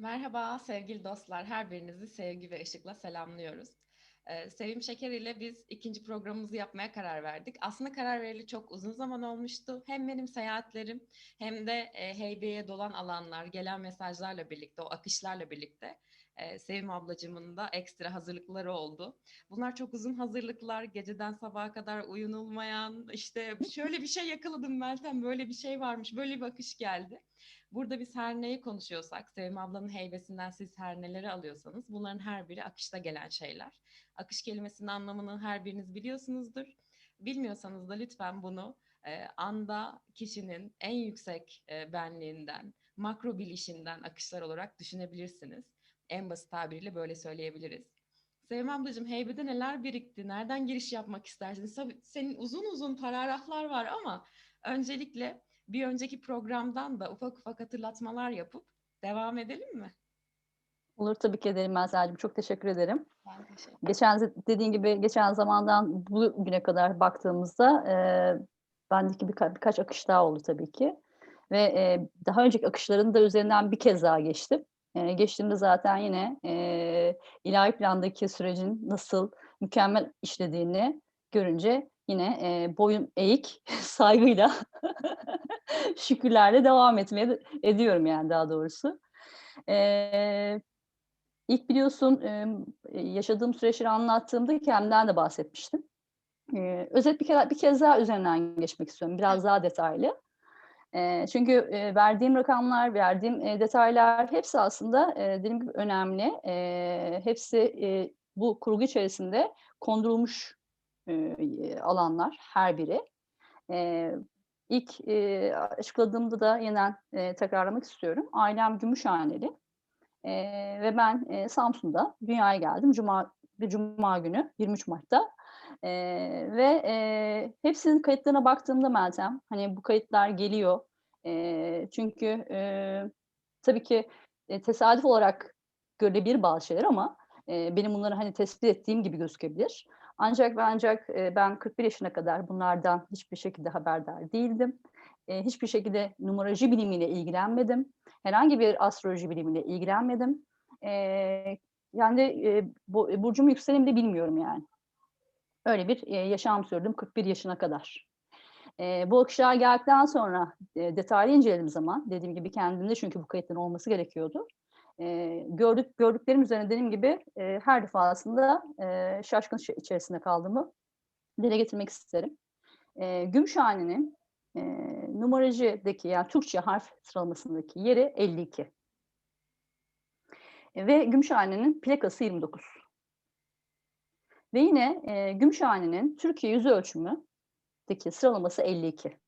Merhaba sevgili dostlar, her birinizi sevgi ve ışıkla selamlıyoruz. Ee, Sevim Şeker ile biz ikinci programımızı yapmaya karar verdik. Aslında karar verili çok uzun zaman olmuştu. Hem benim seyahatlerim hem de e, heybeye dolan alanlar, gelen mesajlarla birlikte, o akışlarla birlikte e, Sevim ablacığımın da ekstra hazırlıkları oldu. Bunlar çok uzun hazırlıklar, geceden sabaha kadar uyunulmayan, işte şöyle bir şey yakaladım Meltem, böyle bir şey varmış, böyle bir akış geldi. Burada biz her neyi konuşuyorsak, Sevim ablanın heybesinden siz her neleri alıyorsanız bunların her biri akışta gelen şeyler. Akış kelimesinin anlamını her biriniz biliyorsunuzdur. Bilmiyorsanız da lütfen bunu e, anda kişinin en yüksek e, benliğinden, makro bilişinden akışlar olarak düşünebilirsiniz. En basit tabiriyle böyle söyleyebiliriz. Sevim ablacığım heybede neler birikti? Nereden giriş yapmak istersiniz? Tabii senin uzun uzun paragraflar var ama öncelikle bir önceki programdan da ufak ufak hatırlatmalar yapıp devam edelim mi? Olur tabii ki ederim Meltemciğim. Çok teşekkür ederim. Ben teşekkür Geçen dediğin gibi geçen zamandan bugüne kadar baktığımızda e, bendeki birka, birkaç akış daha oldu tabii ki. Ve e, daha önceki akışların da üzerinden bir kez daha geçtim. E, geçtiğimde zaten yine e, ilahi plandaki sürecin nasıl mükemmel işlediğini görünce yine e, boyun eğik saygıyla şükürlerle devam etmeye ediyorum yani daha doğrusu. E, ilk biliyorsun e, yaşadığım süreçleri anlattığımda kendimden de bahsetmiştim. E, özet bir, kere, bir kez daha üzerinden geçmek istiyorum. Biraz daha detaylı. E, çünkü e, verdiğim rakamlar, verdiğim e, detaylar hepsi aslında e, dediğim gibi önemli. E, hepsi e, bu kurgu içerisinde kondurulmuş alanlar her biri. E, ilk açıkladığımda da yeniden tekrarlamak istiyorum. Ailem Gümüşhaneli ve ben Samsun'da dünyaya geldim. Cuma bir Cuma günü 23 Mart'ta e, ve e, hepsinin kayıtlarına baktığımda Meltem hani bu kayıtlar geliyor. E, çünkü e, tabii ki e, tesadüf olarak görülebilir bazı şeyler ama e, benim bunları hani tespit ettiğim gibi gözükebilir. Ancak ve ancak e, ben 41 yaşına kadar bunlardan hiçbir şekilde haberdar değildim. E, hiçbir şekilde numaroloji bilimiyle ilgilenmedim. Herhangi bir astroloji bilimiyle ilgilenmedim. E, yani e, bu, burcum yükselenimi de bilmiyorum yani. Öyle bir e, yaşam sürdüm 41 yaşına kadar. E, bu akışlar geldikten sonra e, detaylı incelediğim zaman dediğim gibi kendimde çünkü bu kayıtların olması gerekiyordu. E, gördük gördüklerim üzerine dediğim gibi e, her defasında e, şaşkın içerisinde kaldığımı dile getirmek isterim. E, Gümüşhane'nin e, numaracıdaki yani Türkçe harf sıralamasındaki yeri 52. E, ve Gümüşhane'nin plakası 29. Ve yine e, Gümüşhane'nin Türkiye yüz ölçümüdeki sıralaması 52.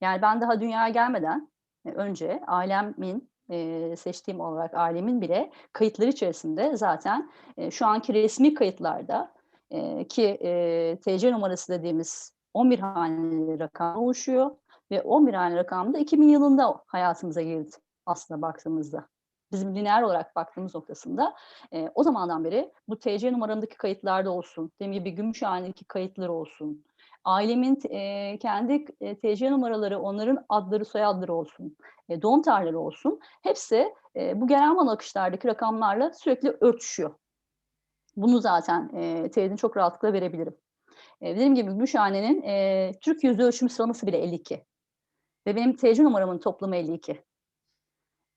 Yani ben daha dünyaya gelmeden e, önce ailemin e, seçtiğim olarak ailemin bile kayıtları içerisinde zaten e, şu anki resmi kayıtlarda e, ki e, TC numarası dediğimiz 11 haneli rakam oluşuyor ve 11 haneli rakam da 2000 yılında hayatımıza girdi aslında baktığımızda. Bizim lineer olarak baktığımız noktasında e, o zamandan beri bu TC numaramdaki kayıtlarda olsun, dediğim gibi Gümüşhane'deki kayıtlar olsun, ailemin e, kendi TC numaraları, onların adları, soyadları olsun, e, doğum tarihleri olsun. Hepsi e, bu genel akışlardaki rakamlarla sürekli örtüşüyor. Bunu zaten e, teyidini çok rahatlıkla verebilirim. E, dediğim gibi Gümüşhane'nin e, Türk yüzde ölçümü sıralaması bile 52. Ve benim TC numaramın toplamı 52.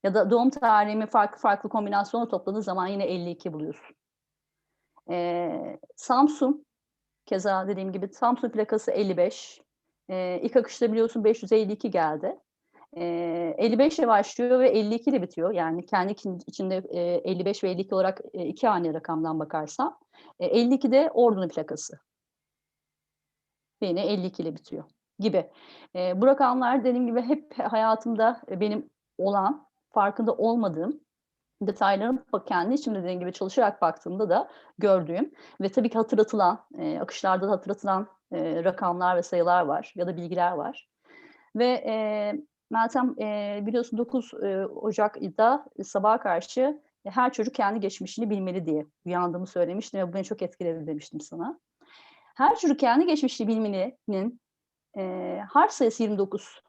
Ya da doğum tarihimi farklı farklı kombinasyonla topladığın zaman yine 52 buluyorsun. E, Samsung Keza dediğim gibi Samsung plakası 55. E, ilk akışta biliyorsun 552 geldi. E, 55 ile başlıyor ve 52 ile bitiyor. Yani kendi içinde e, 55 ve 52 olarak e, iki hane rakamdan bakarsam. E, 52 de Ordu'nun plakası. Yine 52 ile bitiyor gibi. E, bu rakamlar dediğim gibi hep hayatımda benim olan, farkında olmadığım detayların kendi içimde dediğim gibi çalışarak baktığımda da gördüğüm ve tabii ki hatırlatılan, e, akışlarda da hatırlatılan e, rakamlar ve sayılar var ya da bilgiler var. Ve e, Meltem e, biliyorsun 9 e, Ocak'da sabaha karşı e, her çocuk kendi geçmişini bilmeli diye uyandığımı söylemiştim ve bu beni çok etkiledi demiştim sana. Her çocuk kendi geçmişini bilmelinin e, harf sayısı 29.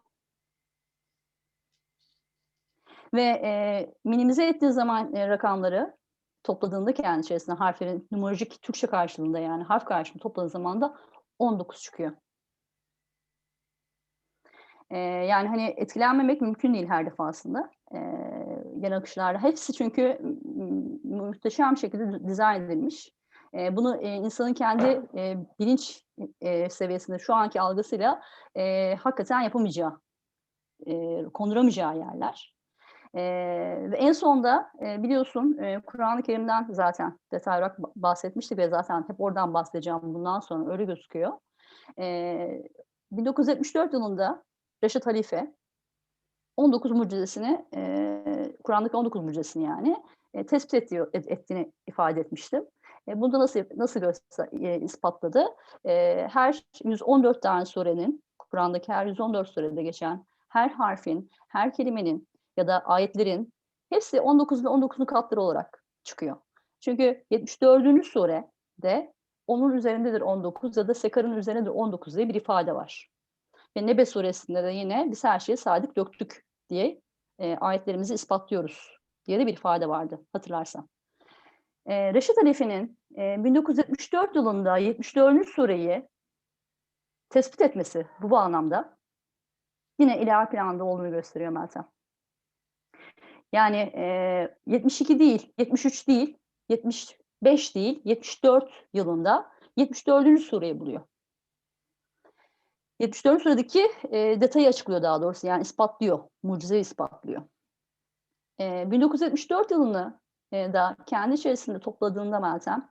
Ve e, minimize ettiği zaman e, rakamları topladığında kendi içerisinde harflerin numerolojik Türkçe karşılığında yani harf karşılığında topladığı zaman da 19 çıkıyor. E, yani hani etkilenmemek mümkün değil her defasında. E, genel akışlarda. Hepsi çünkü muhteşem şekilde dizayn edilmiş. E, bunu e, insanın kendi e, bilinç e, seviyesinde şu anki algısıyla e, hakikaten yapamayacağı, e, konduramayacağı yerler. Ve en sonda e, biliyorsun e, Kur'an-ı Kerim'den zaten detaylı olarak bahsetmiştik ve zaten hep oradan bahsedeceğim bundan sonra öyle gözüküyor. E, 1974 yılında Reşat Halife 19 mucizesini, e, Kur'an'daki 19 mucizesini yani e, tespit ediyor, et, ettiğini ifade etmiştim. E, bunu da nasıl nasıl göster, e, ispatladı? E, her 114 tane surenin, Kur'an'daki her 114 surede geçen her harfin, her kelimenin ya da ayetlerin hepsi 19 ve 19'un katları olarak çıkıyor. Çünkü 74. surede onun üzerindedir 19 ya da Sekar'ın üzerindedir 19 diye bir ifade var. Ve Nebe suresinde de yine biz her şeyi sadık döktük diye e, ayetlerimizi ispatlıyoruz diye de bir ifade vardı hatırlarsan. E, Reşit Halefe'nin e, 1974 yılında 74. sureyi tespit etmesi bu bağlamda yine ilahi planda olduğunu gösteriyor Meltem. Yani e, 72 değil, 73 değil, 75 değil, 74 yılında 74. sureyi buluyor. 74. suredeki e, detayı açıklıyor daha doğrusu yani ispatlıyor, mucizeyi ispatlıyor. E, 1974 yılını e, da kendi içerisinde topladığında Meltem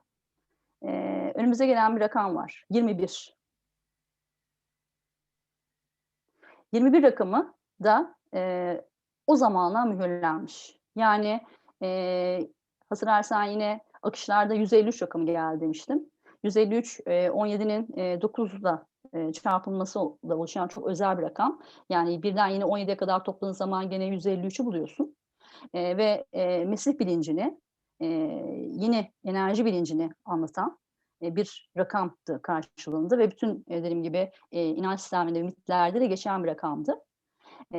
e, önümüze gelen bir rakam var. 21. 21 rakamı da e, o zamana mühürlenmiş. Yani e, hatırlarsan yine akışlarda 153 rakamı geldi demiştim. 153 e, 17'nin e, 9'la e, çarpılması da oluşan çok özel bir rakam. Yani birden yine 17'ye kadar topladığın zaman gene 153'ü buluyorsun. E, ve e, Mesih bilincini, e, yine enerji bilincini anlatan e, bir rakamdı karşılığında ve bütün e, dediğim gibi e, inanç sisteminde, mitlerde de geçen bir rakamdı. E,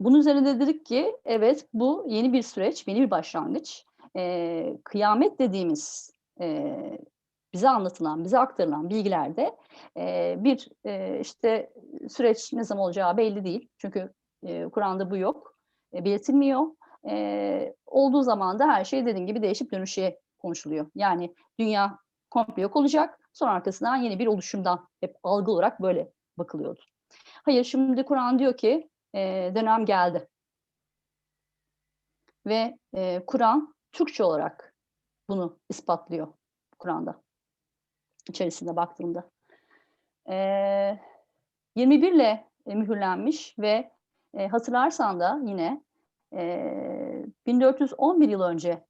bunun üzerinde dedik ki evet bu yeni bir süreç, yeni bir başlangıç. E, kıyamet dediğimiz e, bize anlatılan, bize aktarılan bilgilerde e, bir e, işte süreç ne zaman olacağı belli değil. Çünkü e, Kur'an'da bu yok, e, belirtilmiyor. E, olduğu zaman da her şey dediğim gibi değişip dönüşe konuşuluyor. Yani dünya komple yok olacak, sonra arkasından yeni bir oluşumdan hep algı olarak böyle bakılıyordu. Hayır şimdi Kur'an diyor ki e, dönem geldi. Ve e, Kur'an Türkçe olarak bunu ispatlıyor Kur'an'da içerisinde baktığımda. E, 21 ile e, mühürlenmiş ve e, hatırlarsan da yine e, 1411 yıl önce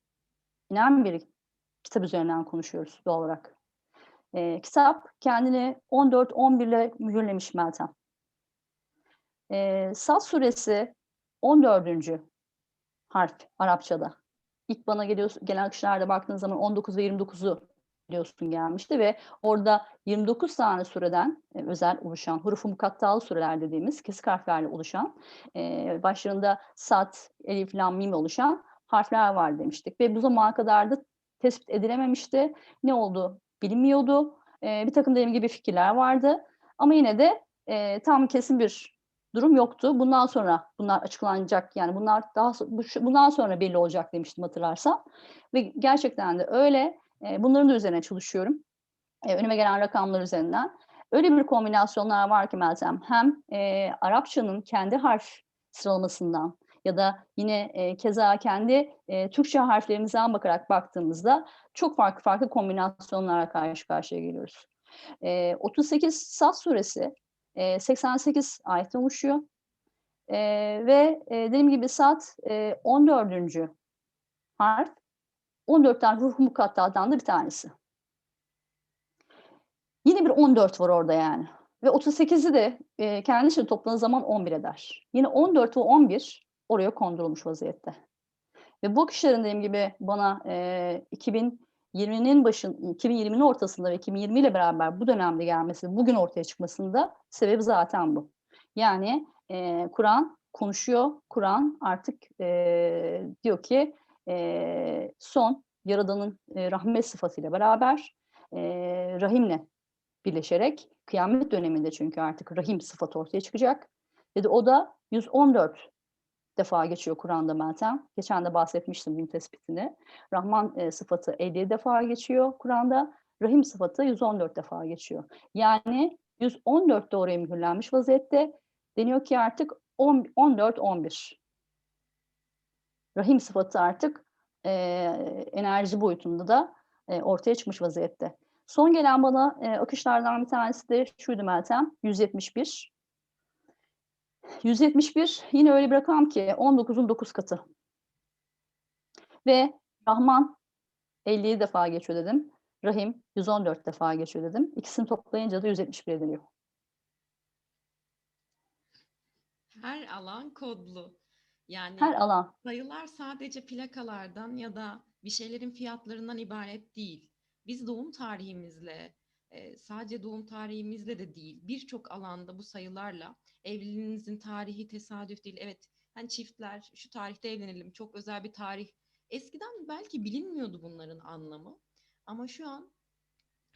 inen bir kitap üzerinden konuşuyoruz doğal olarak. E, kitap kendini 14-11 ile mühürlemiş Meltem. E, Sad suresi 14. harf Arapçada. İlk bana geliyor, gelen akışlarda baktığın zaman 19 ve 29'u biliyorsun gelmişti ve orada 29 tane sureden e, özel oluşan, hurufu mukattalı sureler dediğimiz kesik harflerle oluşan, e, başlarında sat, elif, lam, mim oluşan harfler var demiştik. Ve bu zamana kadar da tespit edilememişti. Ne oldu bilinmiyordu. E, bir takım dediğim gibi fikirler vardı. Ama yine de e, tam kesin bir durum yoktu. Bundan sonra bunlar açıklanacak yani bunlar daha bundan sonra belli olacak demiştim hatırlarsan. Ve gerçekten de öyle. E, bunların da üzerine çalışıyorum. E, önüme gelen rakamlar üzerinden. Öyle bir kombinasyonlar var ki Meltem. Hem e, Arapçanın kendi harf sıralamasından ya da yine e, keza kendi e, Türkçe harflerimizden bakarak baktığımızda çok farklı farklı kombinasyonlara karşı karşıya geliyoruz. E, 38 Sas suresi e, 88 ayetten oluşuyor. E, ve e, dediğim gibi Sat e, 14. harf 14 tane ruh mukattadan da bir tanesi. Yine bir 14 var orada yani. Ve 38'i de e, kendi içinde topladığı zaman 11 eder. Yine 14 ve 11 oraya kondurulmuş vaziyette. Ve bu kişilerin dediğim gibi bana e, 2020'nin başın, 2020'nin ortasında ve 2020 ile beraber bu dönemde gelmesi, bugün ortaya çıkmasında sebebi zaten bu. Yani e, Kur'an konuşuyor Kur'an artık e, diyor ki e, son Yaradan'ın e, rahmet sıfatıyla beraber e, rahimle birleşerek kıyamet döneminde çünkü artık rahim sıfatı ortaya çıkacak. Dedi o da 114 defa geçiyor Kur'an'da Meltem. Geçen de bahsetmiştim bunun tespitini. Rahman e, sıfatı 50 defa geçiyor Kur'an'da. Rahim sıfatı 114 defa geçiyor. Yani 114 de oraya mühürlenmiş vaziyette. Deniyor ki artık 14-11. Rahim sıfatı artık e, enerji boyutunda da e, ortaya çıkmış vaziyette. Son gelen bana e, akışlardan bir tanesi de şuydu Meltem, 171. 171 yine öyle bir rakam ki 19'un 9 katı. Ve Rahman 50 defa geçiyor dedim. Rahim 114 defa geçiyor dedim. İkisini toplayınca da 171 ediliyor. Her alan kodlu. Yani Her alan. sayılar sadece plakalardan ya da bir şeylerin fiyatlarından ibaret değil. Biz doğum tarihimizle, e, sadece doğum tarihimizle de değil, birçok alanda bu sayılarla evliliğinizin tarihi tesadüf değil. Evet, hani çiftler şu tarihte evlenelim, çok özel bir tarih. Eskiden belki bilinmiyordu bunların anlamı ama şu an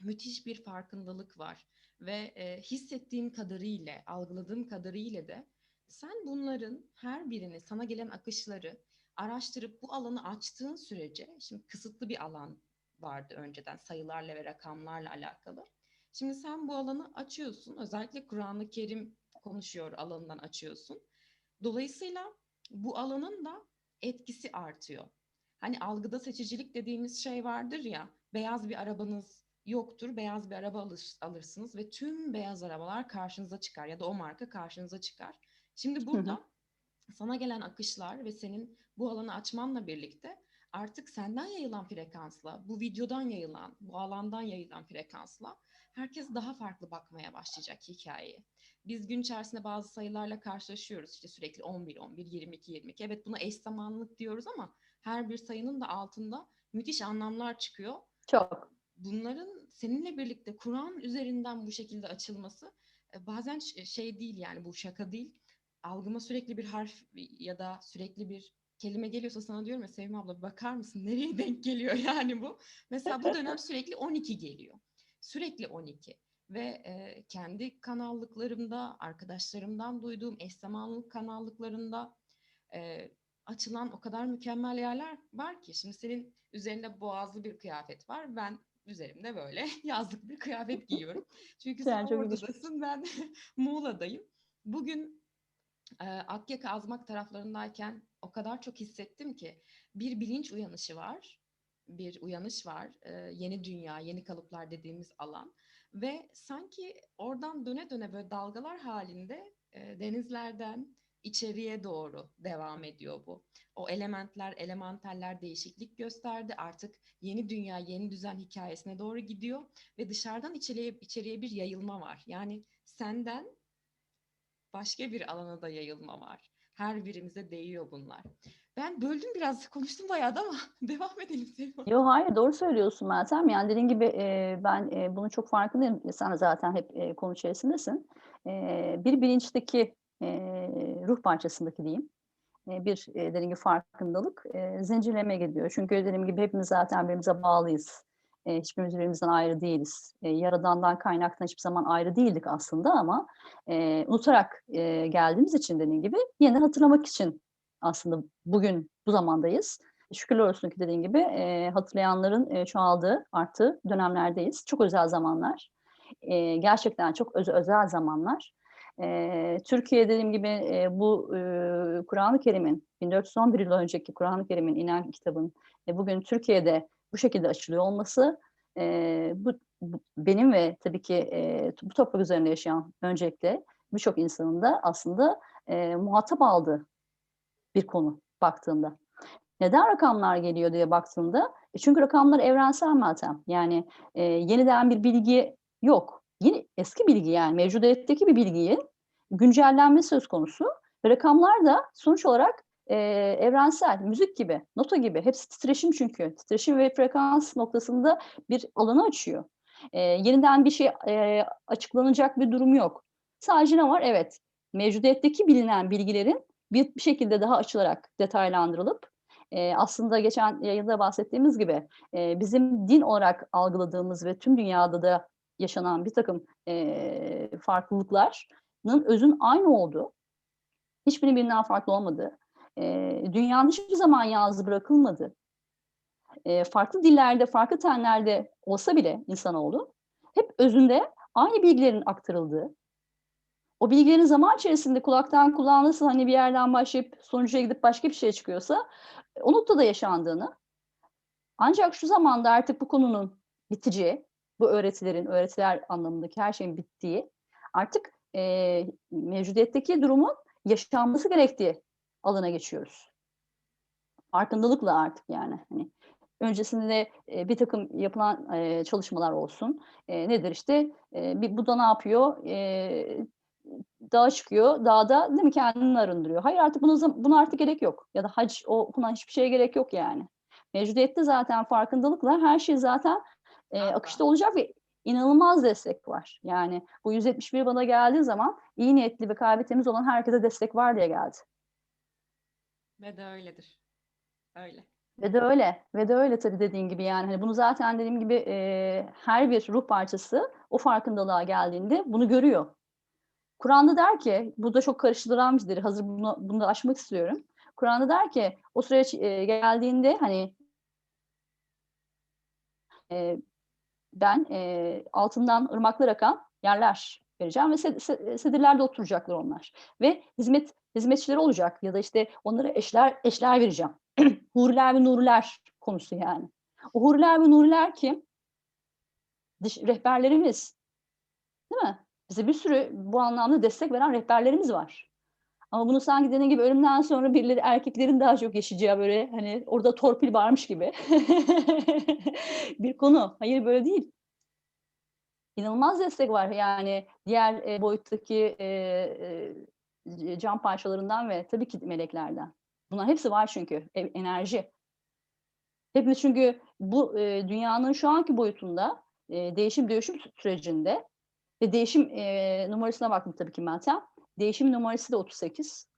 müthiş bir farkındalık var ve e, hissettiğim kadarıyla, algıladığım kadarıyla da sen bunların her birini, sana gelen akışları araştırıp bu alanı açtığın sürece, şimdi kısıtlı bir alan vardı önceden sayılarla ve rakamlarla alakalı. Şimdi sen bu alanı açıyorsun. Özellikle Kur'an-ı Kerim konuşuyor alanından açıyorsun. Dolayısıyla bu alanın da etkisi artıyor. Hani algıda seçicilik dediğimiz şey vardır ya, beyaz bir arabanız yoktur, beyaz bir araba alır, alırsınız ve tüm beyaz arabalar karşınıza çıkar ya da o marka karşınıza çıkar. Şimdi burada hı hı. sana gelen akışlar ve senin bu alanı açmanla birlikte artık senden yayılan frekansla, bu videodan yayılan, bu alandan yayılan frekansla herkes daha farklı bakmaya başlayacak hikayeye. Biz gün içerisinde bazı sayılarla karşılaşıyoruz. İşte sürekli 11, 11, 22, 22. Evet buna eş zamanlılık diyoruz ama her bir sayının da altında müthiş anlamlar çıkıyor. Çok. Bunların seninle birlikte Kur'an üzerinden bu şekilde açılması bazen şey değil yani bu şaka değil. Algıma sürekli bir harf ya da sürekli bir kelime geliyorsa sana diyorum ya Sevim abla bakar mısın nereye denk geliyor yani bu. Mesela bu dönem sürekli 12 geliyor. Sürekli 12 ve e, kendi kanallıklarımda, arkadaşlarımdan duyduğum eş zamanlılık kanallıklarında e, açılan o kadar mükemmel yerler var ki. Şimdi senin üzerinde boğazlı bir kıyafet var. Ben üzerimde böyle yazlık bir kıyafet giyiyorum. Çünkü sen oradasın, ben Muğla'dayım. Bugün e, Akyaka Azmak taraflarındayken o kadar çok hissettim ki bir bilinç uyanışı var, bir uyanış var, e, yeni dünya, yeni kalıplar dediğimiz alan ve sanki oradan döne döne böyle dalgalar halinde e, denizlerden içeriye doğru devam ediyor bu. O elementler, elementaller değişiklik gösterdi. Artık yeni dünya, yeni düzen hikayesine doğru gidiyor ve dışarıdan içeriye, içeriye bir yayılma var. Yani senden başka bir alana da yayılma var. Her birimize değiyor bunlar. Ben böldüm biraz, konuştum bayağı da ama devam edelim Yok hayır doğru söylüyorsun Meltem. Yani dediğin gibi e, ben e, bunu çok farkındayım. Sen zaten hep e, konu içerisindesin. E, bir bilinçteki e, ruh parçasındaki diyeyim bir dediğim gibi farkındalık e, zincirleme gidiyor. Çünkü dediğim gibi hepimiz zaten birbirimize bağlıyız. E, hiçbirimiz birbirimizden ayrı değiliz. E, yaradandan kaynaktan hiçbir zaman ayrı değildik aslında ama e, unutarak e, geldiğimiz için dediğim gibi yeniden hatırlamak için aslında bugün bu zamandayız. Şükürler olsun ki dediğim gibi e, hatırlayanların e, çoğaldığı, arttığı dönemlerdeyiz. Çok özel zamanlar. E, gerçekten çok öz özel zamanlar. E, Türkiye dediğim gibi e, bu e, Kur'an-ı Kerim'in 1411 yıl önceki Kur'an-ı Kerim'in inen kitabın e, bugün Türkiye'de bu şekilde açılıyor olması e, bu, bu benim ve tabii ki e, bu toprak üzerinde yaşayan öncelikle birçok insanın da aslında e, muhatap aldığı bir konu baktığında. Neden rakamlar geliyor diye baktığında, e çünkü rakamlar evrensel Meltem. Yani e, yeniden bir bilgi yok. Yeni eski bilgi yani mevcudiyetteki bir bilgiyi güncellenme söz konusu. Ve rakamlar da sonuç olarak e, evrensel, müzik gibi, nota gibi. Hepsi titreşim çünkü. Titreşim ve frekans noktasında bir alanı açıyor. E, yeniden bir şey e, açıklanacak bir durum yok. Sadece ne var? Evet, mevcudiyetteki bilinen bilgilerin bir, bir şekilde daha açılarak detaylandırılıp e, aslında geçen yayında bahsettiğimiz gibi e, bizim din olarak algıladığımız ve tüm dünyada da yaşanan bir takım e, farklılıkların özün aynı olduğu, hiçbirinin birinden farklı olmadığı, e, dünyanın hiçbir zaman yalnız bırakılmadı. E, farklı dillerde, farklı tenlerde olsa bile insanoğlu hep özünde aynı bilgilerin aktarıldığı, o bilgilerin zaman içerisinde kulaktan kulağa nasıl hani bir yerden başlayıp sonuca gidip başka bir şey çıkıyorsa o noktada yaşandığını ancak şu zamanda artık bu konunun biteceği, bu öğretilerin, öğretiler anlamındaki her şeyin bittiği, artık e, mevcudiyetteki durumun yaşanması gerektiği alana geçiyoruz. Farkındalıkla artık yani. Hani öncesinde e, bir takım yapılan e, çalışmalar olsun. E, nedir işte? E, bir, bu da ne yapıyor? E, dağa çıkıyor. Dağda değil mi kendini arındırıyor. Hayır artık buna, buna artık gerek yok. Ya da hac o buna hiçbir şeye gerek yok yani. Mevcudiyette zaten farkındalıkla her şey zaten e, akışta olacak ve inanılmaz destek var. Yani bu 171 bana geldiği zaman iyi niyetli ve kalbi temiz olan herkese destek var diye geldi. Ve de öyledir. Öyle. Ve de öyle. Ve de öyle tabii dediğin gibi yani. Hani bunu zaten dediğim gibi e, her bir ruh parçası o farkındalığa geldiğinde bunu görüyor. Kur'an'da der ki, bu da çok karıştıran bir hazır bunu, bunu da aşmak istiyorum. Kur'an'da der ki, o süreç e, geldiğinde hani e, ben e, altından ırmaklar akan yerler vereceğim ve sedirlerde oturacaklar onlar. Ve hizmet hizmetçileri olacak ya da işte onlara eşler eşler vereceğim. huriler ve nuriler konusu yani. O huriler ve nuriler kim? Dış, rehberlerimiz. Değil mi? Bize bir sürü bu anlamda destek veren rehberlerimiz var. Ama bunu sanki dediğin gibi ölümden sonra birileri erkeklerin daha çok yaşayacağı böyle hani orada torpil varmış gibi bir konu. Hayır böyle değil. İnanılmaz destek var yani diğer e, boyuttaki e, e, cam parçalarından ve tabii ki meleklerden. Bunlar hepsi var çünkü e, enerji. Hepimiz çünkü bu e, dünyanın şu anki boyutunda e, değişim dönüşüm sürecinde ve değişim e, numarasına baktım tabii ki Meltem. Değişim numarası da 38.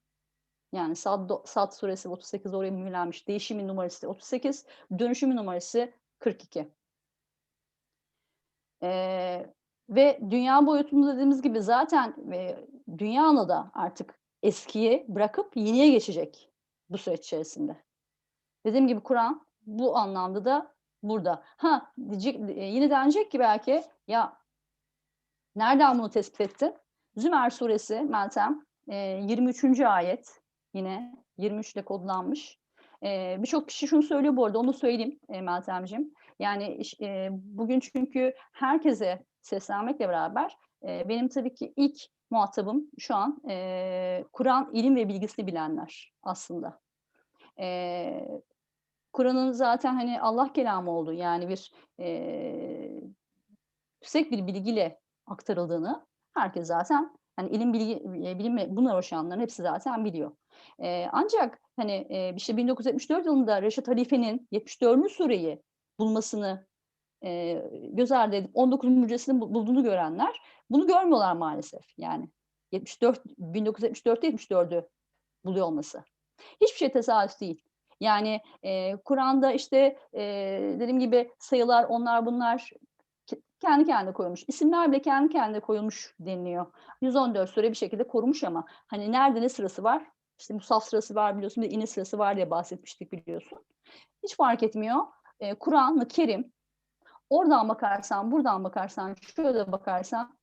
Yani Sad, Sad suresi 38 oraya mühürlenmiş. Değişimin numarası 38, dönüşümün numarası 42. Ee, ve dünya boyutunda dediğimiz gibi zaten e, dünya da artık eskiyi bırakıp yeniye geçecek bu süreç içerisinde. Dediğim gibi Kur'an bu anlamda da burada. Ha diyecek, yine denecek ki belki ya Nereden bunu tespit ettin? Zümer suresi Meltem 23. ayet yine 23 ile kodlanmış. Birçok kişi şunu söylüyor bu arada onu söyleyeyim Meltemciğim. Yani bugün çünkü herkese seslenmekle beraber benim tabii ki ilk muhatabım şu an Kur'an ilim ve bilgisini bilenler aslında. Kur'an'ın zaten hani Allah kelamı olduğu yani bir yüksek bir bilgiyle aktarıldığını herkes zaten hani ilim bilgi bilim bunlar uğraşanların hepsi zaten biliyor. E, ancak hani e, işte 1974 yılında Reşat Halife'nin 74. sureyi bulmasını e, göz ardı edip 19 müjdesini bulduğunu görenler bunu görmüyorlar maalesef. Yani 74 1974'te 74'ü buluyor olması. Hiçbir şey tesadüf değil. Yani e, Kur'an'da işte e, dediğim gibi sayılar onlar bunlar kendi kendine koyulmuş. İsimler bile kendi kendine koyulmuş deniliyor. 114 süre bir şekilde korumuş ama hani nerede ne sırası var? İşte musaf sırası var biliyorsun bir ine sırası var diye bahsetmiştik biliyorsun. Hiç fark etmiyor. Ee, Kur'an-ı Kerim oradan bakarsan, buradan bakarsan, şöyle bakarsan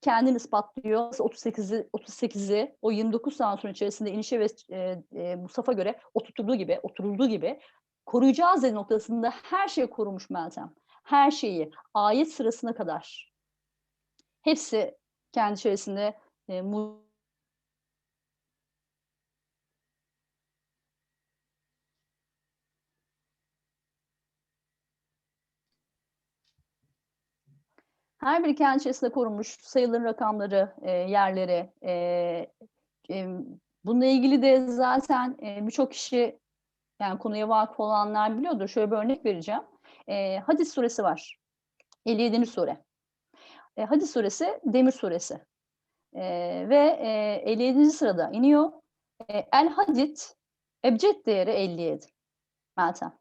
kendini ispatlıyor. 38'i 38'i o 29 saat sonra içerisinde inişe ve e, e, Musaf'a göre oturtulduğu gibi, oturulduğu gibi koruyacağız noktasında her şeyi korumuş Meltem her şeyi ayet sırasına kadar hepsi kendi içerisinde e, mu her biri kendi içerisinde korunmuş sayıların rakamları, e, yerleri. E, e, bununla ilgili de zaten e, birçok kişi yani konuya vakıf olanlar biliyordur. Şöyle bir örnek vereceğim e, Hadis suresi var. 57. sure. E, Hadis suresi Demir suresi. E, ve e, 57. sırada iniyor. E, El Hadid ebced değeri 57. Meltem.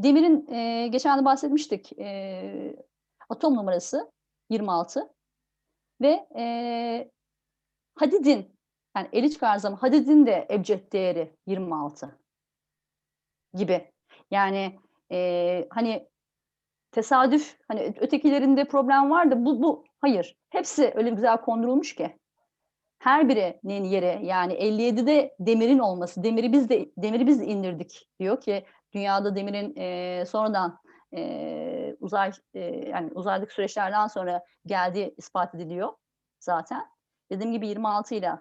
Demirin e, geçen de bahsetmiştik. E, atom numarası 26 ve e, hadidin yani elit garzam hadidin de ebced değeri 26 gibi. Yani e, hani tesadüf hani ötekilerinde problem var da bu bu hayır. Hepsi öyle güzel kondurulmuş ki. Her birinin yeri yani 57'de demirin olması. Demiri biz de demiri biz de indirdik diyor ki dünyada demirin e, sonradan e, uzay e, yani uzaydaki süreçlerden sonra geldiği ispat ediliyor zaten. Dediğim gibi 26 ile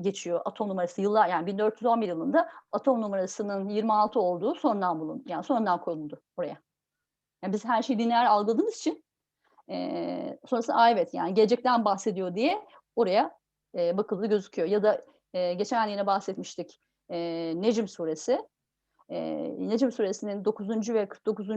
geçiyor atom numarası yıllar yani 1411 yılında atom numarasının 26 olduğu sonradan bulundu. Yani sonradan konuldu oraya. Yani biz her şeyi lineer algıladığımız için e, sonrası Aa, evet yani gelecekten bahsediyor diye oraya e, bakıldı gözüküyor. Ya da e, geçen yine bahsetmiştik e, Necm suresi. E, Necm suresinin 9. ve 49.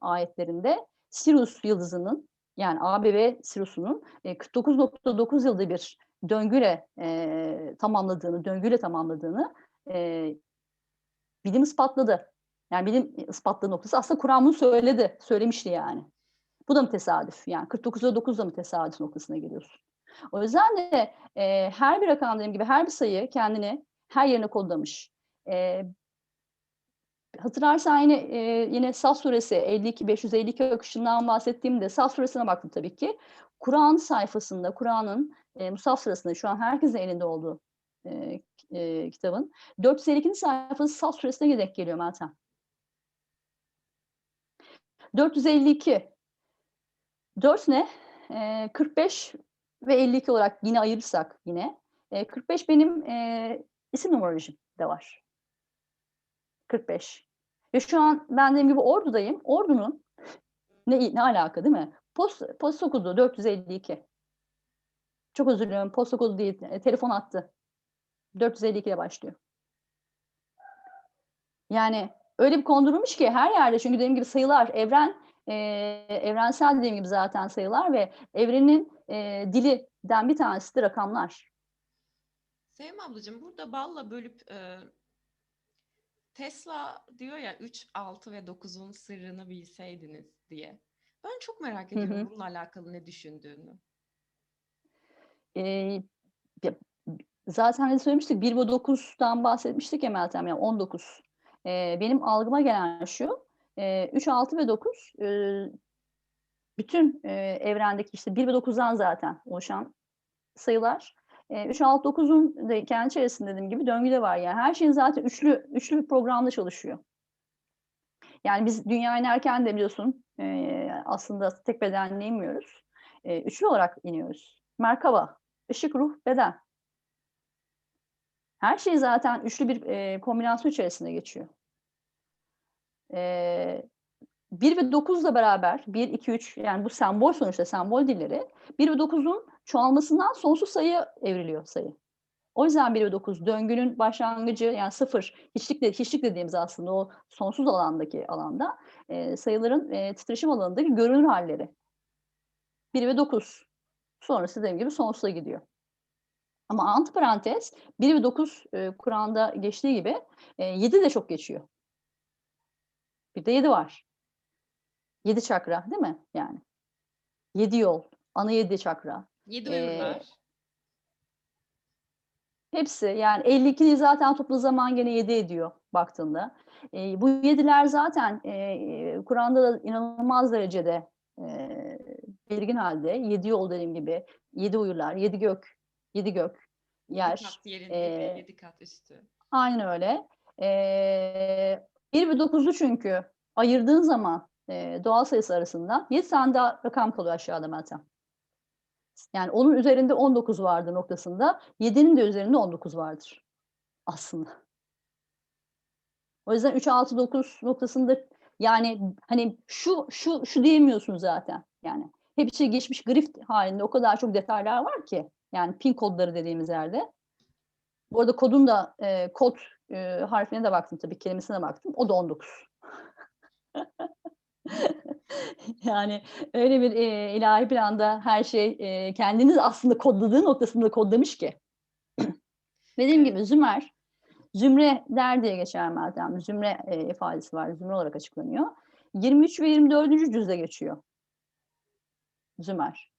ayetlerinde Sirius yıldızının yani ABV Sirius'unun e, 49.9 yılda bir döngüyle e, tamamladığını, döngüyle tamamladığını e, bilim ispatladı. Yani bilim ispatladığı noktası aslında Kur'an bunu söyledi, söylemişti yani. Bu da mı tesadüf? Yani 49'da 9 da mı tesadüf noktasına geliyorsun? O yüzden de e, her bir rakam dediğim gibi her bir sayı kendini her yerine kodlamış. E, hatırlarsan yine e, yine Saf suresi 52 552 akışından bahsettiğimde Saf suresine baktım tabii ki. Kur'an sayfasında, Kur'an'ın e, Musaf sırasında şu an herkesin elinde olduğu e, e, kitabın 452. sayfası Saf suresine denk geliyor Meltem. 452. 4 ne? E, 45 ve 52 olarak yine ayırırsak yine. E, 45 benim e, isim numarolojim de var. 45. Ve şu an ben dediğim gibi ordudayım. Ordunun ne, ne alaka değil mi? Post, posta kodu 452. Çok özür diliyorum. Posta kodu değil. E, telefon attı. 452 ile başlıyor. Yani öyle bir kondurulmuş ki her yerde çünkü dediğim gibi sayılar evren e, evrensel dediğim gibi zaten sayılar ve evrenin e, dilinden bir tanesi de rakamlar. Sevim ablacığım burada balla bölüp e, Tesla diyor ya 3, 6 ve 9'un sırrını bilseydiniz diye. Ben çok merak ediyorum hı hı. bununla alakalı ne düşündüğünü. Ee, zaten ne söylemiştik 1 ve 9'dan bahsetmiştik ya Meltem yani 19. Ee, benim algıma gelen şu e, 3, 6 ve 9 e, bütün e, evrendeki işte 1 ve 9'dan zaten oluşan sayılar. E, 3, 6, 9'un da kendi içerisinde dediğim gibi döngüde var. Yani her şeyin zaten üçlü üçlü bir programda çalışıyor. Yani biz dünyaya inerken de biliyorsun e, aslında tek bedenle inmiyoruz. E, üçlü olarak iniyoruz. Merkaba, ışık, ruh, beden. Her şey zaten üçlü bir e, kombinasyon içerisinde geçiyor. E, 1 ve 9'la beraber 1, 2, 3 yani bu sembol sonuçta sembol dilleri 1 ve 9'un çoğalmasından sonsuz sayı evriliyor sayı. O yüzden 1 ve 9 döngünün başlangıcı yani sıfır hiçlik, de, hiçlik dediğimiz aslında o sonsuz alandaki alanda e, sayıların e, titreşim alanındaki görünür halleri. 1 ve 9 sonrası dediğim gibi sonsuza gidiyor. Ama antiparantez 1 ve 9 e, Kur'an'da geçtiği gibi e, 7 de çok geçiyor. Bir de 7 var. 7 çakra değil mi? Yani. 7 yol. Ana 7 çakra. 7 uyurlar. Ee, hepsi yani 52'yi zaten toplu zaman gene 7 ediyor baktığında. E, bu yediler zaten e, Kur'an'da da inanılmaz derecede e, belirgin halde. Yedi yol dediğim gibi. Yedi uyurlar, yedi gök, yedi gök, yer. Yedi kat yerinde, e, yedi kat üstü. Aynen öyle. E, 1 ve 9'u çünkü ayırdığın zaman e, doğal sayısı arasında 7 tane daha rakam kalıyor aşağıda Meltem. Yani onun üzerinde 19 vardır noktasında, 7'nin de üzerinde 19 vardır aslında. O yüzden 3 6 9 noktasında yani hani şu şu şu diyemiyorsun zaten. Yani hep içe geçmiş grif halinde o kadar çok detaylar var ki. Yani pin kodları dediğimiz yerde. Bu arada kodun da e, kod e, harfine de baktım tabii kelimesine de baktım. O da 19. yani öyle bir e, ilahi planda her şey e, kendiniz aslında kodladığı noktasında kodlamış ki. Dediğim gibi Zümer, Zümre der diye geçer Meltem. Zümre e, ifadesi var. Zümre olarak açıklanıyor. 23 ve 24. cüzde geçiyor. Zümer.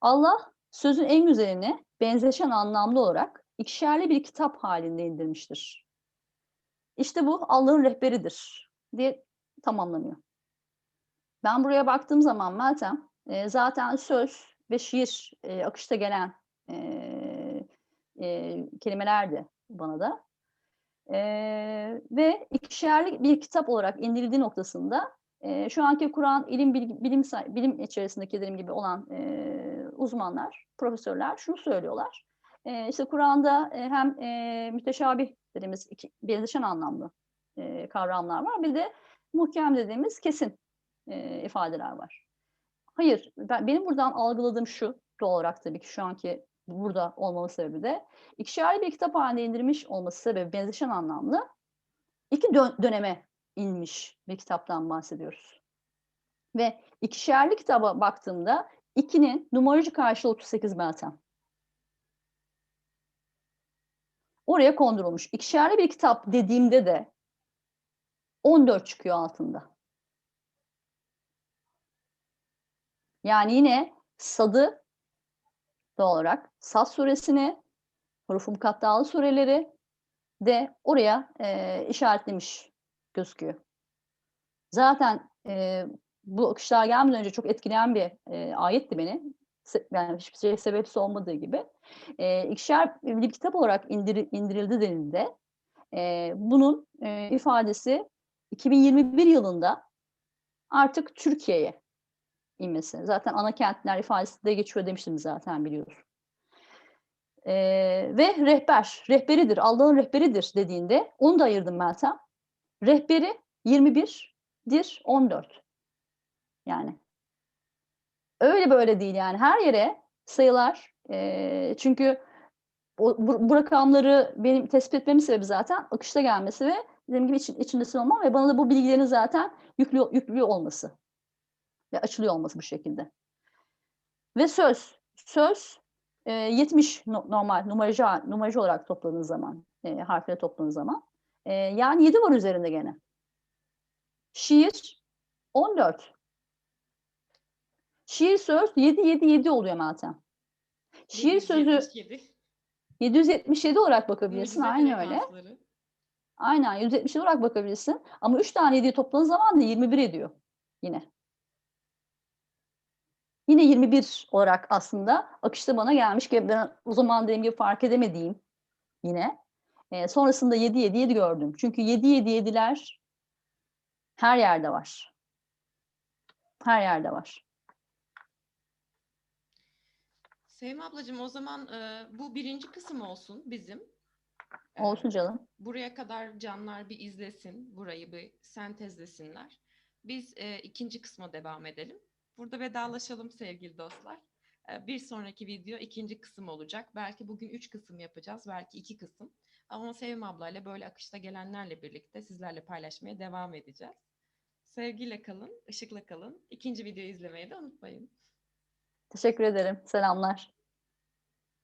Allah sözün en güzelini benzeşen anlamlı olarak ikişerli bir kitap halinde indirmiştir. İşte bu Allah'ın rehberidir diye tamamlanıyor. Ben buraya baktığım zaman Meltem e, zaten söz ve şiir e, akışta gelen e, e, kelimelerdi bana da. E, ve ikişerli bir kitap olarak indirildiği noktasında e, şu anki Kur'an ilim bilgi- bilim bilim içerisindeki dediğim gibi olan e, uzmanlar, profesörler şunu söylüyorlar. E, işte Kur'an'da e, hem e, müteşabih dediğimiz iki, benzeşen anlamlı e, kavramlar var. Bir de muhkem dediğimiz kesin e, ifadeler var. Hayır, ben, benim buradan algıladığım şu doğal olarak tabii ki şu anki burada olmamın sebebi de ikişerli bir kitap halinde indirmiş olması sebebi benzeşen anlamlı iki dö- döneme inmiş bir kitaptan bahsediyoruz. Ve ikişerli kitaba baktığımda ikinin numaracı karşılığı 38 Meltem. Oraya kondurulmuş. İkişerli bir kitap dediğimde de 14 çıkıyor altında. Yani yine Sad'ı doğal olarak Sad suresini, Hurufu Mukattalı sureleri de oraya e, işaretlemiş gözüküyor. Zaten e, bu akışlar gelmeden önce çok etkileyen bir e, ayetti beni. Se- Yani hiçbir şey sebepsiz olmadığı gibi. E, ikişer bir kitap olarak indir, indirildi denildi. E, bunun e, ifadesi 2021 yılında artık Türkiye'ye inmesi. Zaten ana kentler ifadesi de geçiyor demiştim zaten biliyoruz. Ee, ve rehber, rehberidir, Allah'ın rehberidir dediğinde onu da ayırdım Meltem. Rehberi 21'dir 14. Yani öyle böyle değil yani her yere sayılar ee, çünkü o, bu, bu rakamları benim tespit etmemin sebebi zaten akışta gelmesi ve dediğim gibi için, içinde olmam ve bana da bu bilgilerin zaten yüklü, yüklü olması ve açılıyor olması bu şekilde. Ve söz, söz e, 70 no- normal numaracı, numaracı olarak topladığınız zaman, e, harfleri topladığınız zaman. E, yani 7 var üzerinde gene. Şiir 14. Şiir söz 7 7 7 oluyor Meltem. Şiir sözü 777. 777 olarak bakabilirsin. Aynı öyle. frekansları. Aynen 177 olarak bakabilirsin. Ama 3 tane 7'yi topladığın zaman da 21 ediyor yine. Yine 21 olarak aslında akışta bana gelmiş ki ben o zaman dediğim gibi fark edemediğim yine. Ee, sonrasında 7 7 7 gördüm. Çünkü 7 7 7'ler her yerde var. Her yerde var. Sevim ablacığım o zaman e, bu birinci kısım olsun bizim. E, Olsun canım. Buraya kadar canlar bir izlesin, burayı bir sentezlesinler. Biz e, ikinci kısma devam edelim. Burada vedalaşalım sevgili dostlar. E, bir sonraki video ikinci kısım olacak. Belki bugün üç kısım yapacağız, belki iki kısım. Ama Sevim ablayla böyle akışta gelenlerle birlikte sizlerle paylaşmaya devam edeceğiz. Sevgiyle kalın, ışıkla kalın. İkinci videoyu izlemeyi de unutmayın. Teşekkür ederim. Selamlar.